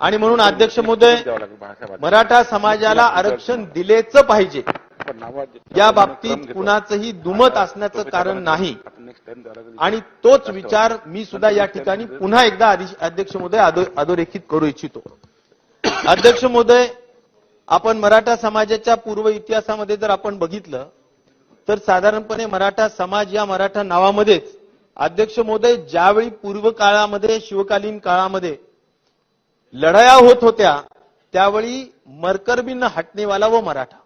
आणि म्हणून अध्यक्ष महोदय मराठा समाजाला आरक्षण दिलेच पाहिजे. या बाबतीत कुणाचंही दुमत असण्याचं कारण नाही. आणि तोच विचार मी सुद्धा या ठिकाणी पुन्हा एकदा अध्यक्ष महोदय अधोरेखित करू इच्छितो. अध्यक्ष महोदय आपण मराठा समाजाच्या पूर्व इतिहासामध्ये जर आपण बघितलं तर साधारणपणे मराठा समाज या मराठा नावामध्येच अध्यक्ष महोदय ज्यावेळी पूर्व काळामध्ये शिवकालीन काळामध्ये लढाया होत होत्या त्यावेळी मरकरबिन हटणेवाला व मराठा.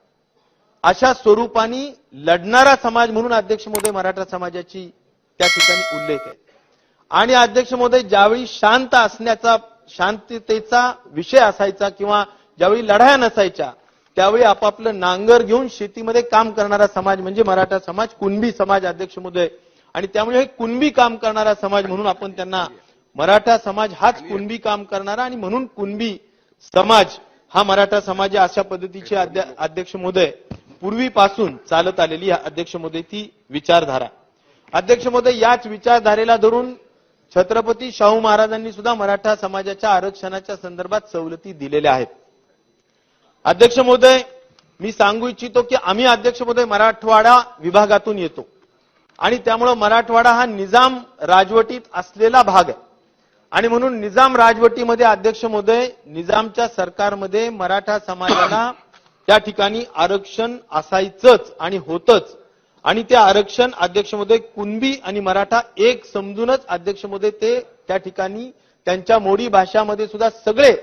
अशा स्वरूपाने लढणारा समाज म्हणून अध्यक्ष महोदय मराठा समाजाची त्या ठिकाणी उल्लेख आहे. आणि अध्यक्ष महोदय ज्यावेळी शांत असण्याचा शांततेचा विषय असायचा किंवा ज्यावेळी लढाया नसायच्या त्यावेळी आपापलं नांगर घेऊन शेतीमध्ये काम करणारा समाज म्हणजे मराठा समाज कुणबी समाज अध्यक्ष महोदय. आणि त्यामुळे हे कुणबी काम करणारा समाज म्हणून आपण त्यांना मराठा समाज हाच कुणबी काम करणारा आणि म्हणून कुणबी समाज हा मराठा समाज अशा पद्धतीचे अध्य- अध्यक्ष महोदय पूर्वीपासून चालत आलेली अध्यक्ष महोदय ती विचारधारा. अध्यक्ष महोदय याच विचारधारेला धरून छत्रपती शाहू महाराजांनी सुद्धा मराठा समाजाच्या आरक्षणाच्या संदर्भात सवलती दिलेल्या आहेत. अध्यक्ष महोदय मी सांगू इच्छितो की आम्ही अध्यक्ष महोदय मराठवाडा विभागातून येतो. आणि त्यामुळं मराठवाडा हा निजाम राजवटीत असलेला भाग आहे. आणि म्हणून निजाम राजवटीमध्ये अध्यक्ष महोदय निजामच्या सरकारमध्ये मराठा समाजाला त्या ठिकाणी आरक्षण असायचंच आणि होतच. आणि ते आरक्षण अध्यक्ष महोदय कुणबी आणि मराठा एक समजूनच अध्यक्ष महोदय ते त्या ठिकाणी त्यांच्या मोडी भाषामध्ये सुद्धा सगळे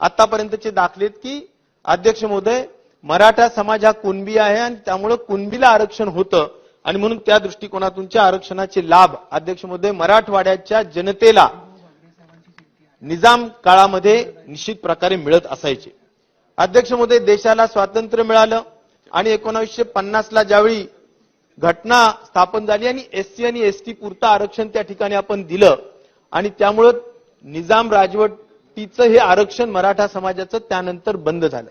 आतापर्यंतचे दाखलेत की अध्यक्ष महोदय मराठा समाज हा कुणबी आहे आणि त्यामुळं कुणबीला आरक्षण होतं. आणि म्हणून त्या दृष्टिकोनातूनच्या आरक्षणाचे लाभ अध्यक्ष महोदय मराठवाड्याच्या जनतेला निजाम काळामध्ये निश्चित प्रकारे मिळत असायचे. अध्यक्ष मोदी देशाला स्वातंत्र्य मिळालं आणि एकोणावीसशे पन्नासला ज्यावेळी घटना स्थापन झाली आणि एससी आणि एसटी पुरतं आरक्षण त्या ठिकाणी आपण दिलं आणि त्यामुळं निजाम राजवटीचं हे आरक्षण मराठा समाजाचं त्यानंतर बंद झालं.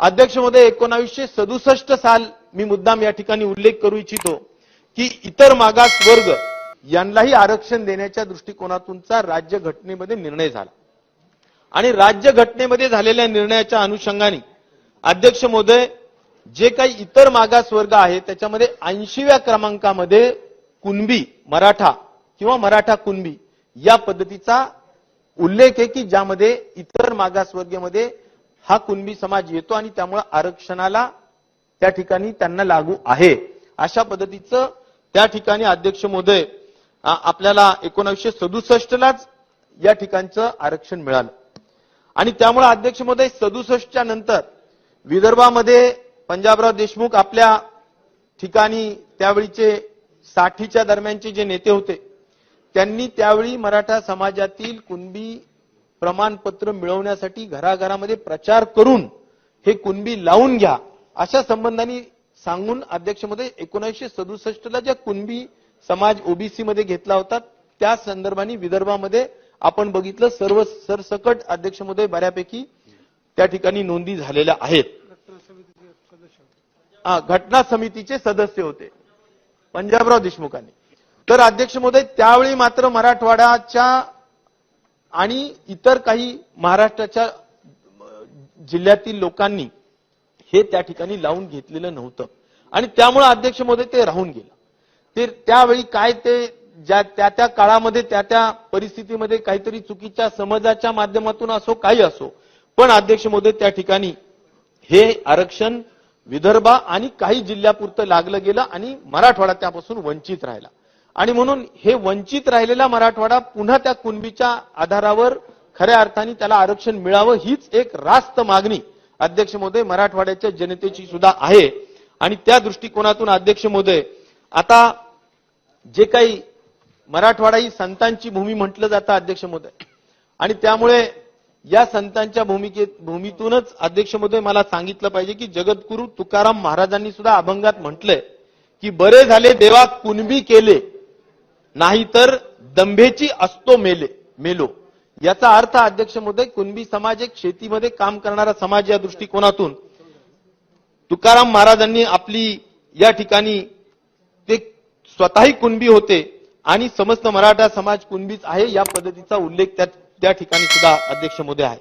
अध्यक्ष महोदय एकोणावीसशे सदुसष्ट साल मी मुद्दाम या ठिकाणी उल्लेख करू इच्छितो की इतर मागास वर्ग यांनाही आरक्षण देण्याच्या दृष्टिकोनातूनचा राज्य घटनेमध्ये निर्णय झाला. आणि राज्य घटनेमध्ये झालेल्या निर्णयाच्या अनुषंगाने अध्यक्ष महोदय जे काही इतर मागास वर्ग आहे त्याच्यामध्ये ऐंशीव्या क्रमांकामध्ये कुणबी मराठा किंवा मराठा कुणबी या पद्धतीचा उल्लेख आहे की ज्यामध्ये इतर मागासवर्गीयमध्ये हा कुणबी समाज येतो आणि त्यामुळे आरक्षणाला त्या ठिकाणी त्यांना लागू आहे. अशा पद्धतीचं त्या ठिकाणी अध्यक्ष महोदय आपल्याला एकोणीसशे सदुसष्टलाच या ठिकाणचं आरक्षण मिळालं. आणि त्यामुळे अध्यक्ष महोदय सदुसष्टच्या नंतर विदर्भामध्ये पंजाबराव देशमुख आपल्या ठिकाणी त्यावेळीचे साठीच्या दरम्यानचे जे नेते होते त्यांनी त्यावेळी मराठा समाजातील कुणबी प्रमाणपत्र मिळवण्यासाठी घराघरामध्ये प्रचार करून हे कुणबी लावून घ्या अशा संबंधाने सांगून अध्यक्षमध्ये एकोणीसशे सदुसष्टला ज्या कुणबी समाज ओबीसी मध्ये घेतला होता. त्या संदर्भाने विदर्भामध्ये आपण बघितलं सर्व सरसकट अध्यक्षमध्ये बऱ्यापैकी त्या ठिकाणी नोंदी झालेल्या आहेत. घटना समितीचे सदस्य होते. पंजाबराव देशमुखांनी. तर अध्यक्ष महोदय त्यावेळी मात्र मराठवाड्याच्या आणि इतर काही महाराष्ट्राच्या जिल्ह्यातील लोकांनी हे त्या ठिकाणी लावून घेतलेलं नव्हतं. आणि त्यामुळे अध्यक्ष महोदय ते राहून गेलं. ते त्यावेळी काय ते ज्या त्या त्या काळामध्ये त्या त्या परिस्थितीमध्ये काहीतरी चुकीच्या समाजाच्या माध्यमातून असो काही असो. पण अध्यक्ष महोदय त्या ठिकाणी हे आरक्षण विदर्भ आणि काही जिल्ह्यापुरतं लागलं गेलं आणि मराठवाडा त्यापासून वंचित राहिला. आणि म्हणून हे वंचित राहिलेला मराठवाडा पुन्हा त्या कुणबीच्या आधारावर खऱ्या अर्थाने त्याला आरक्षण मिळावं हीच एक रास्त मागणी अध्यक्ष महोदय मराठवाड्याच्या जनतेची सुद्धा आहे. आणि त्या दृष्टिकोनातून अध्यक्ष महोदय आता जे काही मराठवाडा ही संतांची भूमी म्हटलं जातं अध्यक्ष महोदय. आणि त्यामुळे या संतांच्या भूमिकेत भूमीतूनच अध्यक्ष महोदय मला सांगितलं पाहिजे की जगद्गुरु तुकाराम महाराजांनी सुद्धा अभंगात म्हटलंय की बरे झाले देवा कुणबी केले नाहीतर दंभेची असतो मेले मेलो. याचा अर्थ अध्यक्ष महोदय कुणबी समाज एक शेतीमध्ये काम करणारा समाज या दृष्टिकोनातून. तुकाराम महाराजांनी आपली या ठिकाणी स्वतःही कुणबी होते आणि समस्त मराठा समाज कुणबीच आहे या पद्धतीचा उल्लेख त्या त्या ठिकाणी सुद्धा अध्यक्ष मोदय आहे.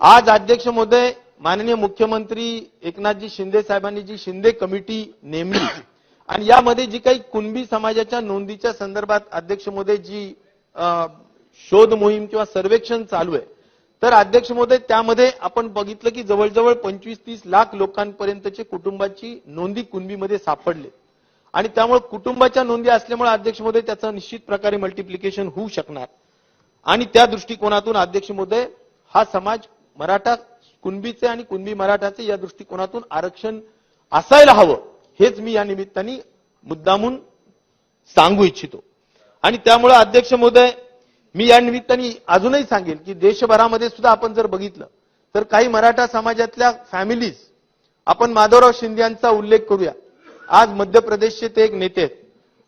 आज अध्यक्ष मोदय माननीय मुख्यमंत्री एकनाथजी शिंदे साहेबांनी जी शिंदे कमिटी नेमली आणि यामध्ये जी काही कुणबी समाजाच्या नोंदीच्या संदर्भात अध्यक्ष मोदय जी अ, शोध मोहीम किंवा सर्वेक्षण चालू आहे तर अध्यक्ष मोदय त्यामध्ये आपण बघितलं की जवळजवळ पंचवीस तीस लाख लोकांपर्यंतचे कुटुंबाची नोंदी कुणबीमध्ये सापडले. आणि त्यामुळे कुटुंबाच्या नोंदी असल्यामुळे अध्यक्षमध्ये त्याचं निश्चित प्रकारे मल्टिप्लिकेशन होऊ शकणार. आणि त्या दृष्टिकोनातून अध्यक्ष मोदय हा समाज मराठा कुणबीचे आणि कुणबी मराठाचे या दृष्टिकोनातून आरक्षण असायला हवं हेच मी या निमित्ताने मुद्दामून सांगू इच्छितो. आणि त्यामुळे अध्यक्ष महोदय मी या निमित्ताने अजूनही सांगेन की देशभरामध्ये सुद्धा आपण जर बघितलं तर काही मराठा समाजातल्या फॅमिलीज आपण माधवराव शिंदे यांचा उल्लेख करूया. आज मध्य प्रदेशचे ते एक नेते आहेत.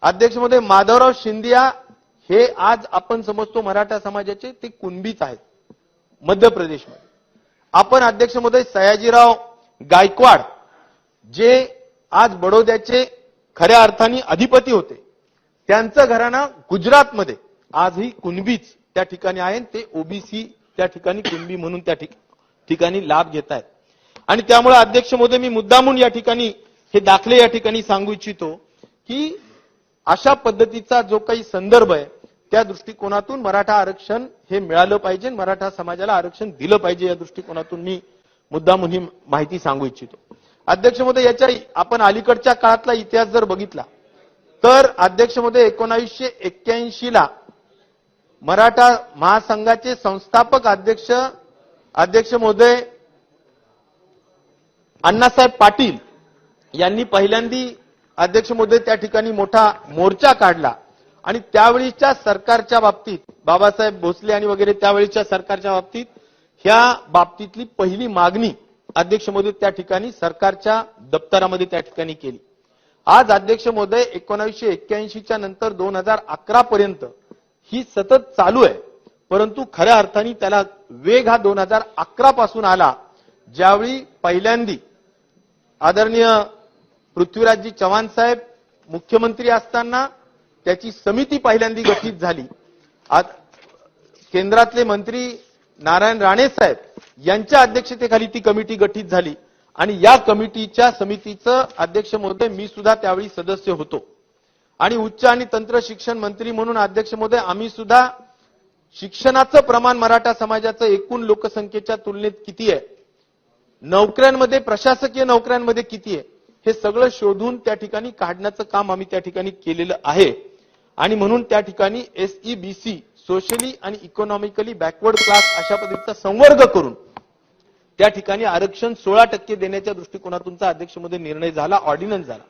अध्यक्षमध्ये माधवराव शिंदिया हे आज आपण समजतो मराठा समाजाचे ते कुणबीच आहेत. मध्य प्रदेशमध्ये. आपण अध्यक्षमध्ये सयाजीराव गायकवाड जे आज बडोद्याचे खऱ्या अर्थाने अधिपती होते त्यांचं घराणं गुजरातमध्ये आजही कुणबीच त्या ठिकाणी आहे ते ओबीसी त्या ठिकाणी कुणबी म्हणून त्या ठिकाणी लाभ घेत आहेत आणि त्यामुळे अध्यक्ष मोदी मी मुद्दामून या ठिकाणी हे दाखले या ठिकाणी सांगू इच्छितो की अशा पद्धतीचा जो काही संदर्भ आहे त्या दृष्टिकोनातून मराठा आरक्षण हे मिळालं पाहिजे मराठा समाजाला आरक्षण दिलं पाहिजे या दृष्टिकोनातून मी मुद्दा ही माहिती सांगू इच्छितो. अध्यक्ष महोदय याच्या आपण अलीकडच्या काळातला इतिहास जर बघितला तर अध्यक्ष महोदय एकोणावीसशे एक्क्याऐंशी ला मराठा महासंघाचे संस्थापक अध्यक्ष अध्यक्ष महोदय अण्णासाहेब पाटील यांनी पहिल्यांदी अध्यक्ष मोदी त्या ठिकाणी मोठा मोर्चा काढला. आणि त्यावेळीच्या सरकारच्या बाबतीत बाबासाहेब भोसले आणि वगैरे त्यावेळीच्या सरकारच्या बाबतीत ह्या बाबतीतली पहिली मागणी अध्यक्ष मोदी त्या ठिकाणी सरकारच्या दप्तरामध्ये त्या ठिकाणी केली. आज अध्यक्ष महोदय एकोणावीसशे एक्क्याऐंशीच्या नंतर दोन हजार अकरा पर्यंत ही सतत चालू आहे. परंतु खऱ्या अर्थाने त्याला वेग हा दोन हजार अकरा पासून आला. ज्यावेळी पहिल्यांदी आदरणीय पृथ्वीराजजी चव्हाण साहेब मुख्यमंत्री असताना त्याची समिती पहिल्यांदा गठीत झाली. आज केंद्रातले मंत्री नारायण राणे साहेब यांच्या अध्यक्षतेखाली ती कमिटी गठीत झाली आणि या कमिटीच्या समितीचं अध्यक्ष महोदय मी सुद्धा त्यावेळी सदस्य होतो. आणि उच्च आणि तंत्र शिक्षण मंत्री म्हणून अध्यक्ष महोदय आम्ही सुद्धा शिक्षणाचं प्रमाण मराठा समाजाचं एकूण लोकसंख्येच्या तुलनेत किती आहे? नोकऱ्यांमध्ये प्रशासकीय नोकऱ्यांमध्ये किती आहे? हे सगळं शोधून त्या ठिकाणी काढण्याचं काम आम्ही त्या ठिकाणी केलेलं आहे. आणि म्हणून त्या ठिकाणी एसईबीसी सोशली आणि इकॉनॉमिकली बॅकवर्ड क्लास अशा पद्धतीचा संवर्ग करून त्या ठिकाणी आरक्षण सोळा टक्के देण्याच्या दृष्टिकोनातूनचा अध्यक्षमध्ये निर्णय झाला ऑर्डिनन्स झाला.